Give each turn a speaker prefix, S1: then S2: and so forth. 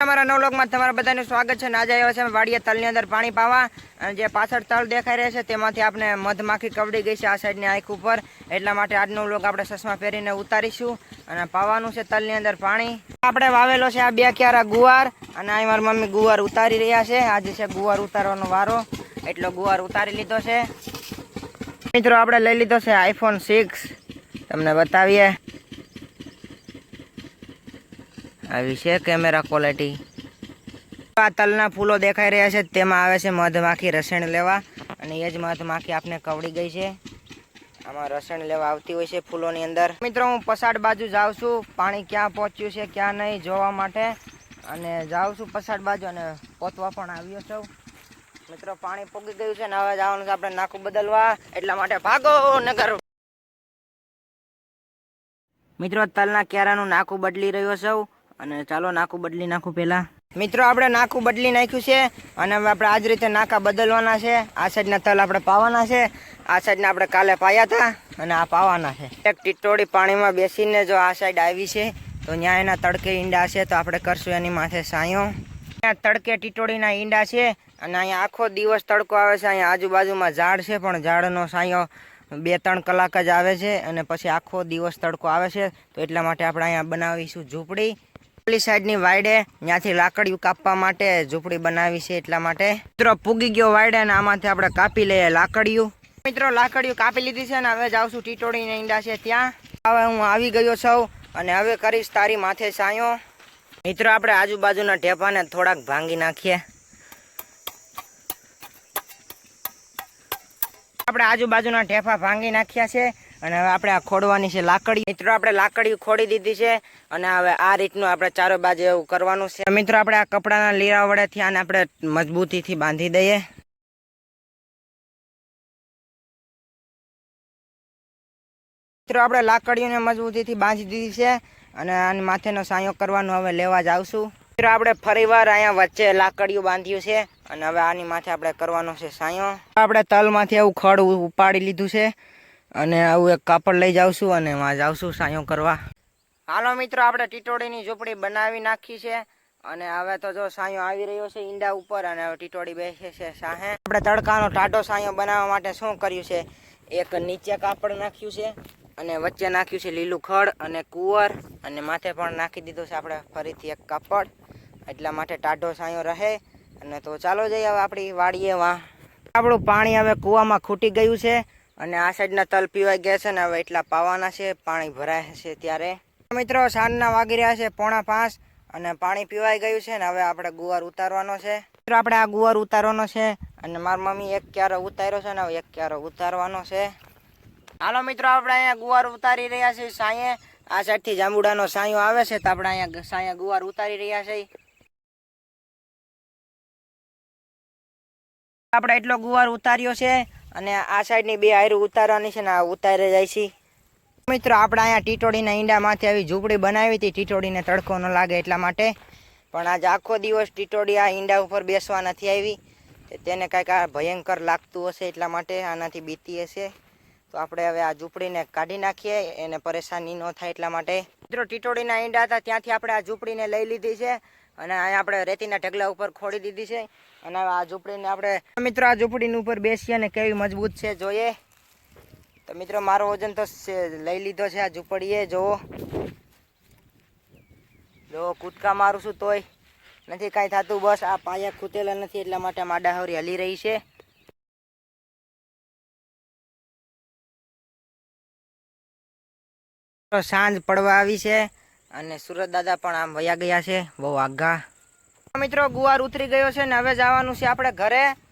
S1: અમારા નવલોકમાં તમારા બધાનું સ્વાગત છે આજે આવ્યા છે અમે વાડીએ તલની અંદર પાણી પાવા. જે પાછળ તલ દેખાઈ રહ્યા છે તેમાંથી આપણે મધમાખી કવડી ગઈ છે આ સાઈડની આંખ ઉપર. એટલા માટે આજનો લોક આપણે ચશ્મા પહેરીને ઉતારીશું અને પાવાનું છે તલની અંદર પાણી. આપણે વાવેલો છે આ બે ક્યારા ગુવાર અને અહીં મારી મમ્મી ગુવાર ઉતારી રહ્યા છે. આજે છે ગુવાર ઉતારવાનો વારો. એટલો ગુવાર ઉતારી લીધો છે. મિત્રો, આપણે લઈ લીધો છે આઈફોન સિક્સ તમને બતાવીએ. આવી છે કેમેરા ક્વોલિટી. આ તલના ફૂલો દેખાઈ રહ્યા છે, તેમાં આવે છે મધમાખી રસણ લેવા. અને એ જ મધમાખી આપને કવડી ગઈ છે. આમાં રસણ લેવા આવતી હોય છે ફૂલોની અંદર. મિત્રો, હું પસાડ બાજુ જાઉં છું. પાણી ક્યાં પહોંચ્યું છે, ક્યાં નહીં, જોવા માટે. અને જાઉં છું પસાડ બાજુ અને પોતવા પણ આવ્યો છું. મિત્રો, પાણી પોગી ગયું છે ને હવે જવાનું છે આપણે નાખું બદલવા. એટલા માટે ભાગો નગર. મિત્રો, તલના કેરાનું નાકું બદલી રહ્યો છું. અને ચાલો નાકું બદલી નાખું પહેલાં. મિત્રો, આપણે નાકું બદલી નાખ્યું છે. અને હવે આપણે આજ રીતે નાકા બદલવાના છે. આ સાઈડના તલ આપણે પાવાના છે. આ સાઈડના આપણે કાલે પાયા હતા. અને આ પાવાના છે. એક ટીટોડી પાણીમાં બેસીને જો આ સાઈડ આવી છે, તો ત્યાં એના તડકે ઈંડા છે, તો આપણે કરશું એની માથે સાયો. ત્યાં તડકે ટીટોડીના ઈંડા છે, અને અહીંયા આખો દિવસ તડકો આવે છે. અહીંયા આજુબાજુમાં ઝાડ છે, પણ ઝાડનો સાયો બે, ત્રણ કલાક જ આવે છે. અને પછી આખો દિવસ તડકો આવે છે. તો એટલા માટે આપણે અહીંયા બનાવીશું ઝૂંપડી. પેલી સાઈડની વાયડે ત્યાંથી લાકડીયું કાપવા માટે ઝૂંપડી બનાવી છે એટલા માટે. મિત્રો, પૂગી ગયો વાયડે અને આમાંથી આપણે કાપી લઈએ લાકડીયું. મિત્રો, લાકડીયું કાપી લીધી છે ને હવે જાઉં છું ટીટોડીને ઈંડા છે ત્યાં. હવે હું આવી ગયો છું અને હવે કરીશ તારી માથે સાયો. મિત્રો, આપણે આજુબાજુના ઢેપાને થોડાક ભાંગી નાખીએ. આપણે આજુબાજુના ઢેફા ભાંગી નાખ્યા છે. અને હવે આપણે આ ખોડવાની છે લાકડી. મિત્રો, આપણે લાકડી ખોડી દીધી છે અને હવે આ રીતનું આપણે ચારો બાજુ એવું કરવાનું છે. મિત્રો, આપણે આ કપડાના લીરા વડેથી આને આપણે મજબૂતીથી બાંધી દઈએ. મિત્રો, આપણે લાકડીઓને મજબૂતીથી બાંધી દીધી છે અને આની માથેનો સાયો કરવાનો હવે લેવા જ આવશું. મિત્રો, આપણે ફરીવાર અહીંયા વચ્ચે લાકડીઓ બાંધ્યું છે અને હવે આની માથે આપણે કરવાનો છે સાયો. આપણે તલમાંથી એવું ખડ ઉપાડી લીધું છે અને આવું એક કાપડ લઈ જાવશું અને એમાં જાવશું સાયો કરવા. હાલો મિત્રો, આપણે ટીટોડીની ઝૂંપડી બનાવી નાખી છે. અને હવે તો જો સાયો આવી રહ્યો છે ઈંડા ઉપર અને હવે ટીટોડી બેસે છે સાહે. આપણે તડકાનો ટાટો સાયો બનાવવા માટે શું કર્યું છે? એક નીચે કાપડ નાખ્યું છે અને વચ્ચે નાખ્યું છે લીલું ખડ અને કુંવર અને માથે પણ નાખી દીધું છે આપણે ફરીથી એક કાપડ. એટલા માટે ટાઢો સાયો રહે. અને તો ચાલો જઈએ હવે આપણી વાડીએ વાં આપણું પાણી હવે કૂવામાં ખૂટી ગયું છે. અને આ સાઈડના તલ પીવાઈ ગયા છે ને હવે એટલા પાવાના છે, પાણી ભરાય છે ત્યારે. મિત્રો, સાંજના વાગી રહ્યા છે પોણા પાંચ અને પાણી પીવાઈ ગયું છે ને હવે આપણે ગુવાર ઉતારવાનો છે. મિત્રો, આપણે આ ગુવાર ઉતારવાનો છે અને મારી મમ્મી એક ક્યારો ઉતાર્યો છે ને હવે એક ક્યારો ઉતારવાનો છે. હાલો મિત્રો, આપણે અહીંયા ગુવાર ઉતારી રહ્યા છે સાંયે આ સાઈડથી જાંબુડાનો સાંયો આવે છે તો આપણે અહીંયા સાંય ગુવાર ઉતારી રહ્યા છે આપણે એટલો ગુવાર ઉતાર્યો છે અને આ સાઈડની બે આયરું ઉતારવાની છે ને આ ઉતારે જાય છે. મિત્રો, આપણે અહીંયા ટીટોડીના ઈંડામાંથી આવી ઝૂંપડી બનાવી હતી. ટીટોડીને તડકો ન લાગે એટલા માટે. પણ આજે આખો દિવસ ટીટોડી આ ઈંડા ઉપર બેસવા નથી આવી. તેને કાંઈક આ ભયંકર લાગતું હશે એટલા માટે આનાથી બીતી હશે. તો આપણે હવે આ ઝૂંપડીને કાઢી નાખીએ. એને પરેશાની ન થાય એટલા માટે. મિત્રો ટીટોડીના ઈંડા હતા. ત્યાંથી આપણે આ ઝૂંપડીને લઈ લીધી છે. અને અહીંયા આપણે રેતીના ઢગલા ઉપર ખોડી દીધી છે. અને આ ઝૂંપડીને આપણે મિત્રો આ ઝૂંપડીની ઉપર બેસીએ અને કેવી મજબૂત છે જોઈએ. તો મિત્રો, મારો વજન તો લઈ લીધો છે આ ઝૂંપડીએ જુઓ જો કૂદકા મારું છું તોય. નથી કાંઈ થતું, બસ આ પાયા ખૂતેલા નથી, એટલા માટે માડાહવરી હલી રહી છે. સાંજ પડવા આવી છે. અને સુરત દાદા પણ આમ વયા ગયા છે. બહુ આઘા. મિત્રો, ગુવાર ઉતરી ગયો છે ને હવે જવાનું છે આપણે ઘરે.